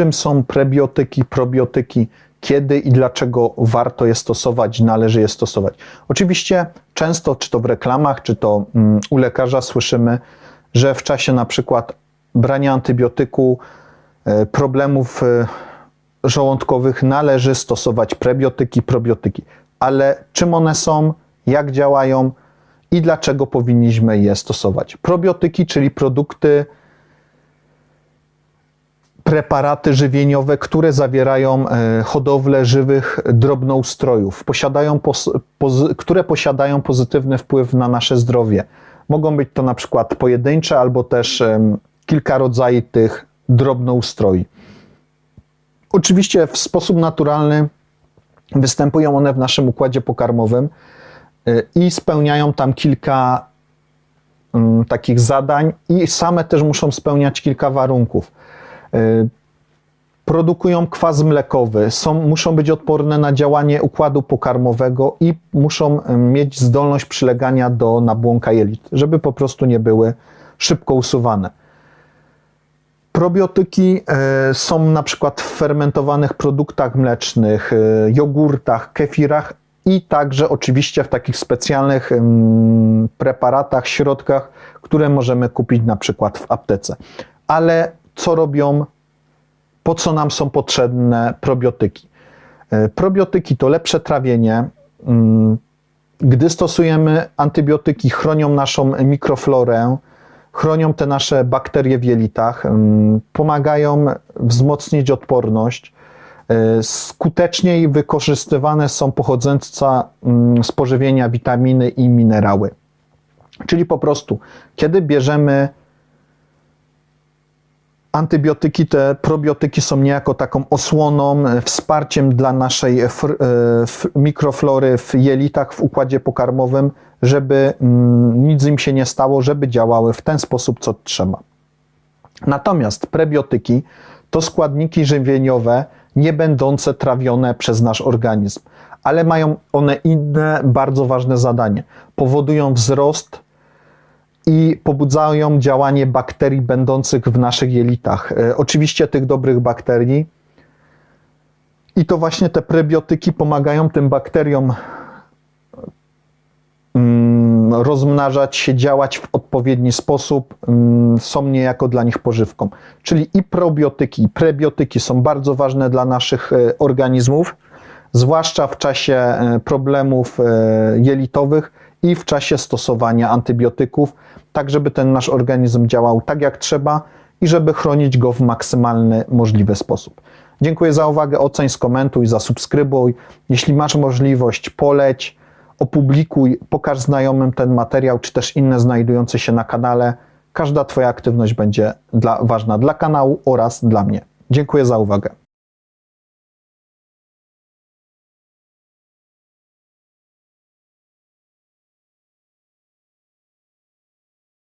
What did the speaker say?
czym są prebiotyki, probiotyki, kiedy i dlaczego warto je stosować, należy je stosować. Oczywiście często, czy to w reklamach, czy to mm, u lekarza słyszymy, że w czasie na przykład brania antybiotyku, e, problemów e, żołądkowych należy stosować prebiotyki, probiotyki. Ale czym one są, jak działają i dlaczego powinniśmy je stosować? Probiotyki, czyli produkty, preparaty żywieniowe, które zawierają e, hodowlę żywych drobnoustrojów, posiadają pos, pozy, które posiadają pozytywny wpływ na nasze zdrowie. Mogą być to na przykład pojedyncze albo też kilka rodzajów tych drobnoustroi. Oczywiście w sposób naturalny występują one w naszym układzie pokarmowym y, i spełniają tam kilka takich zadań i same też muszą spełniać kilka warunków. Y, Produkują kwas mlekowy, są, muszą być odporne na działanie układu pokarmowego i muszą y, mieć zdolność przylegania do nabłonka jelit, żeby po prostu nie były szybko usuwane. Probiotyki e, są na przykład w fermentowanych produktach mlecznych, jogurtach, kefirach i także oczywiście w takich specjalnych preparatach, środkach, które możemy kupić na przykład w aptece. Ale co robią, po co nam są potrzebne probiotyki? E, Probiotyki to lepsze trawienie. mm, Gdy stosujemy antybiotyki, chronią naszą mikroflorę, chronią te nasze bakterie w jelitach, ym, pomagają wzmocnić odporność. y, Skuteczniej wykorzystywane są pochodzące z pożywienia witaminy i minerały. Czyli po prostu, kiedy bierzemy antybiotyki, te probiotyki są niejako taką osłoną, e, wsparciem dla naszej e, f, mikroflory w jelitach, w układzie pokarmowym, żeby mm, nic im się nie stało, żeby działały w ten sposób, co trzeba. Natomiast prebiotyki to składniki żywieniowe nie będące trawione przez nasz organizm, ale mają one inne bardzo ważne zadanie. Powodują wzrost i pobudzają działanie bakterii będących w naszych jelitach. E, Oczywiście tych dobrych bakterii. I to właśnie te prebiotyki pomagają tym bakteriom mm, rozmnażać się, działać w odpowiedni sposób, mm, są niejako dla nich pożywką. Czyli i probiotyki, i prebiotyki są bardzo ważne dla naszych e, organizmów, zwłaszcza w czasie e, problemów jelitowych i w czasie stosowania antybiotyków, tak żeby ten nasz organizm działał tak jak trzeba i żeby chronić go w maksymalny możliwy sposób. Dziękuję za uwagę, oceń, skomentuj, zasubskrybuj. Jeśli masz możliwość, poleć, opublikuj, pokaż znajomym ten materiał, czy też inne znajdujące się na kanale. Każda Twoja aktywność będzie dla, ważna dla kanału oraz dla mnie. Dziękuję za uwagę.